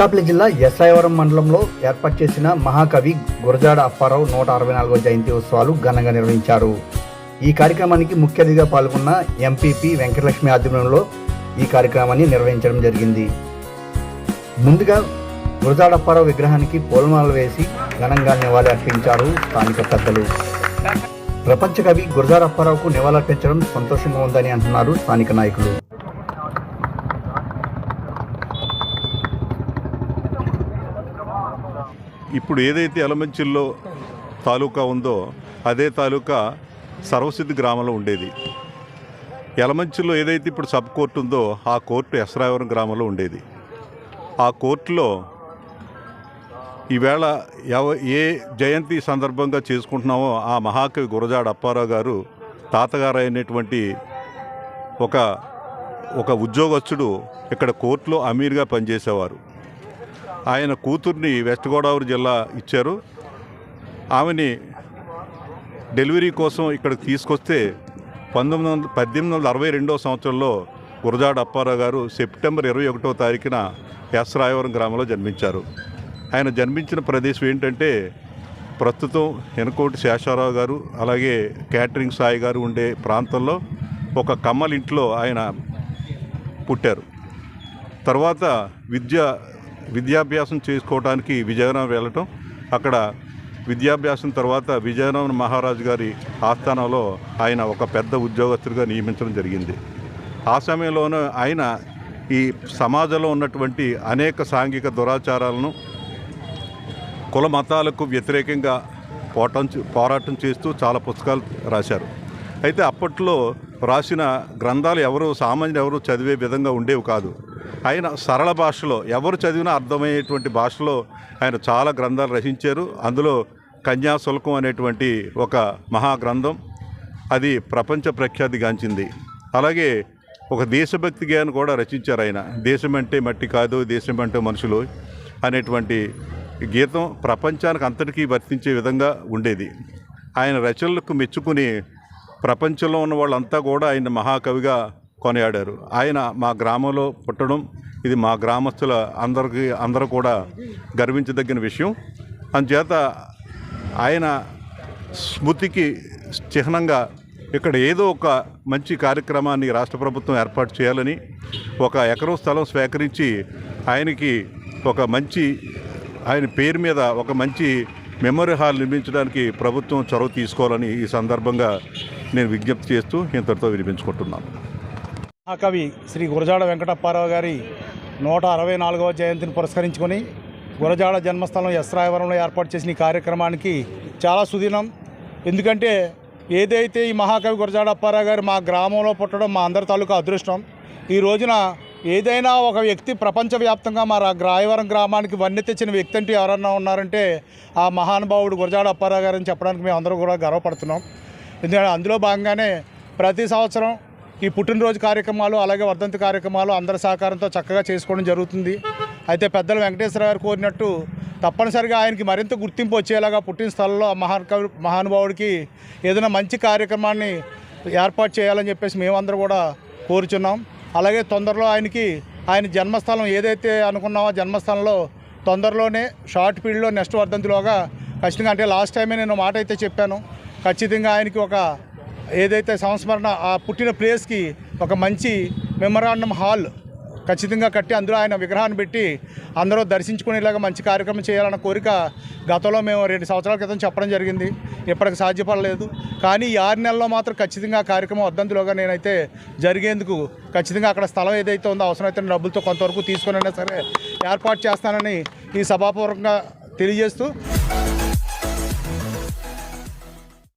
అనకాపల్లి జిల్లా ఎస్ఐవరం మండలంలో ఏర్పాటు చేసిన మహాకవి గురజాడ అప్పారావు నూట అరవై నాలుగవ జయంతి ఉత్సవాలు ఘనంగా నిర్వహించారు. ఈ కార్యక్రమానికి ముఖ్య అతిథిగా పాల్గొన్న ఎంపీపీ వెంకటలక్ష్మి ఆధ్వర్యంలో ఈ కార్యక్రమాన్ని నిర్వహించడం జరిగింది. ముందుగా గురజాడ అప్పారావు విగ్రహానికి పూలమాలలు వేసి ఘనంగా నివాళి అర్పించారు స్థానిక పెద్దలు. ప్రపంచ కవి గురజాడ అప్పారావుకు నివాళులర్పించడం సంతోషంగా ఉందని అంటున్నారు స్థానిక నాయకులు. ఇప్పుడు ఏదైతే ఎలమంచిల్లో తాలూకా ఉందో అదే తాలూకా సర్వసిద్ధి గ్రామంలో ఉండేది. ఎలమంచిలో ఏదైతే ఇప్పుడు సబ్ కోర్టు ఉందో ఆ కోర్టు ఎస్రాయవరం గ్రామంలో ఉండేది. ఆ కోర్టులో ఈవేళ ఎవ ఏ జయంతి సందర్భంగా చేసుకుంటున్నామో ఆ మహాకవి గురజాడ అప్పారావు గారు తాతగారు అయినటువంటి ఒక ఒక ఉద్యోగస్తుడు ఇక్కడ కోర్టులో అమీర్గా పనిచేసేవారు. ఆయన కూతుర్ని వెస్ట్ గోదావరి జిల్లా ఇచ్చారు. ఆమెని డెలివరీ కోసం ఇక్కడికి తీసుకొస్తే పంతొమ్మిది వందల పద్దెనిమిది వందల అరవై రెండవ సంవత్సరంలో గురజాడ అప్పారావు గారు సెప్టెంబర్ ఇరవై ఒకటో తారీఖున ఎస్ రాయవరం గ్రామంలో జన్మించారు. ఆయన జన్మించిన ప్రదేశం ఏంటంటే ప్రస్తుతం ఎనకోటి శేషారావు గారు అలాగే క్యాటరింగ్ సాయి గారు ఉండే ప్రాంతంలో ఒక కమ్మలింట్లో ఆయన పుట్టారు. తర్వాత విద్య విద్యాభ్యాసం చేసుకోవడానికి విజయనగరం వెళ్ళటం అక్కడ విద్యాభ్యాసం తర్వాత విజయనగరం మహారాజు గారి ఆస్థానంలో ఆయన ఒక పెద్ద ఉద్యోగస్తుడిగా నియమించడం జరిగింది. ఆ సమయంలోనూ ఆయన ఈ సమాజంలో ఉన్నటువంటి అనేక సాంఘిక దురాచారాలను కుల మతాలకు వ్యతిరేకంగా పోటం పోరాటం చేస్తూ చాలా పుస్తకాలు రాశారు. అయితే అప్పట్లో రాసిన గ్రంథాలు ఎవరు సామాన్యులు ఎవరు చదివే విధంగా ఉండేవి కాదు. ఆయన సరళ భాషలో ఎవరు చదివినా అర్థమయ్యేటువంటి భాషలో ఆయన చాలా గ్రంథాలు రచించారు. అందులో కన్యాశుల్కం అనేటువంటి ఒక మహా గ్రంథం అది ప్రపంచ ప్రఖ్యాతిగాంచింది అలాగే ఒక దేశభక్తి గేయాన్ని కూడా రచించారు ఆయన. దేశం అంటే మట్టి కాదు దేశం అంటే మనుషులు అనేటువంటి గీతం ప్రపంచానికి అంతటికీ వర్తించే విధంగా ఉండేది. ఆయన రచనలకు మెచ్చుకుని ప్రపంచంలో ఉన్న వాళ్ళంతా కూడా ఆయన మహాకవిగా కొనియాడారు. ఆయన మా గ్రామంలో పుట్టడం ఇది మా గ్రామస్తుల అందరికీ అందరూ కూడా గర్వించదగిన విషయం. అందుచేత ఆయన స్మృతికి చిహ్నంగా ఇక్కడ ఏదో ఒక మంచి కార్యక్రమాన్ని రాష్ట్ర ప్రభుత్వం ఏర్పాటు చేయాలని ఒక ఎకరం స్థలం స్వీకరించి ఆయనకి ఒక మంచి ఆయన పేరు మీద ఒక మంచి మెమరీ హాల్ నిర్మించడానికి ప్రభుత్వం చొరవ తీసుకోవాలని ఈ సందర్భంగా నేను విజ్ఞప్తి చేస్తూ ఇంతటితో వినిపించుకుంటున్నాను. మహాకవి శ్రీ గురజాడ వెంకటప్పారావు గారి నూట అరవై నాలుగవ జయంతిని పురస్కరించుకొని గురజాడ జన్మస్థలం ఎస్రాయవరంలో ఏర్పాటు చేసిన ఈ కార్యక్రమానికి చాలా సుదినం. ఎందుకంటే ఏదైతే ఈ మహాకవి గురజాడ అప్పారావు గారు మా గ్రామంలో పుట్టడం మా అందరి తాలూకా అదృష్టం. ఈ రోజున ఏదైనా ఒక వ్యక్తి ప్రపంచవ్యాప్తంగా మా రాయవరం గ్రామానికి వన్నె తెచ్చిన వ్యక్తి అంటే ఎవరన్నా ఉన్నారంటే ఆ మహానుభావుడు గురజాడ అప్పారావు గారు అని చెప్పడానికి మేము అందరూ కూడా గర్వపడుతున్నాం. ఎందుకంటే అందులో భాగంగానే ప్రతి సంవత్సరం ఈ పుట్టినరోజు కార్యక్రమాలు అలాగే వర్ధంతి కార్యక్రమాలు అందరి సహకారంతో చక్కగా చేసుకోవడం జరుగుతుంది. అయితే పెద్దలు వెంకటేశ్వర గారు కోరినట్టు తప్పనిసరిగా ఆయనకి మరింత గుర్తింపు వచ్చేలాగా పుట్టిన స్థలంలో ఆ మహాకవి మహానుభావుడికి ఏదైనా మంచి కార్యక్రమాన్ని ఏర్పాటు చేయాలని చెప్పేసి మేమందరూ కూడా కోరుచున్నాం. అలాగే తొందరలో ఆయనకి ఆయన జన్మస్థలం ఏదైతే అనుకున్నామో జన్మస్థలంలో తొందరలోనే షార్ట్ పీరియడ్లో నెక్స్ట్ వర్ధంతిలోగా ఖచ్చితంగా అంటే లాస్ట్ టైమే నేను మాట అయితే చెప్పాను. ఖచ్చితంగా ఆయనకి ఒక ఏదైతే సంస్మరణ ఆ పుట్టిన ప్లేస్కి ఒక మంచి మెమరాండం హాల్ ఖచ్చితంగా కట్టి అందులో ఆయన విగ్రహాన్ని పెట్టి అందరూ దర్శించుకునేలాగా మంచి కార్యక్రమం చేయాలన్న కోరిక గతంలో మేము రెండు సంవత్సరాల క్రితం చెప్పడం జరిగింది. ఇప్పటికి సాధ్యపడలేదు. కానీ ఈ ఆరు నెలల్లో మాత్రం ఖచ్చితంగా ఆ కార్యక్రమం వద్దందులోగా నేనైతే జరిగేందుకు ఖచ్చితంగా అక్కడ స్థలం ఏదైతే ఉందో అవసరమైతే డబ్బులతో కొంతవరకు తీసుకునైనా సరే ఏర్పాటు చేస్తానని ఈ సభాపూర్వకంగా తెలియజేస్తూ